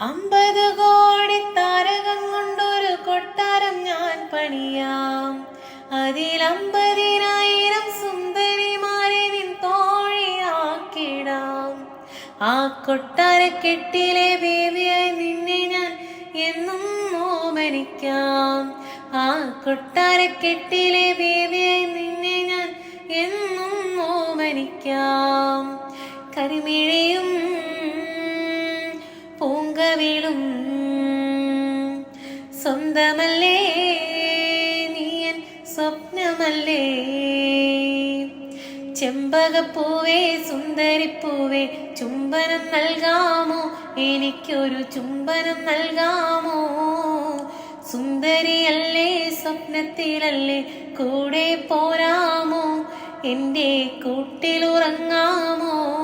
അമ്പത് കോടി താരകം കൊണ്ടൊരു കൊട്ടാരം ഞാൻ പണിയാം. അതിൽ അമ്പതിനായിരം സുന്ദരിമാരെ നിൻ തോഴിയാക്കിടാം. ആ കൊട്ടാരക്കെട്ടിലെ ബേബിയായി നിന്നെ ഞാൻ എന്നും ഓമനിക്കാം. ആ കൊട്ടാരക്കെട്ടിലെ ബേബിയായി നിന്നെ ഞാൻ എന്നും ഓമനിക്കാം. കരിമിഴയും പൂങ്കവിളും സ്വന്തമല്ലേ നീയൻ സ്വപ്നമല്ലേ. ചെമ്പകപ്പൂവേ സുന്ദരിപ്പൂവേ ചുംബനം നൽകാമോ? എനിക്കൊരു ചുംബനം നൽകാമോ? സുന്ദരിയല്ലേ സ്വപ്നത്തിലല്ലേ കൂടെ പോരാമോ? എന്റെ കൂട്ടിലുറങ്ങാമോ?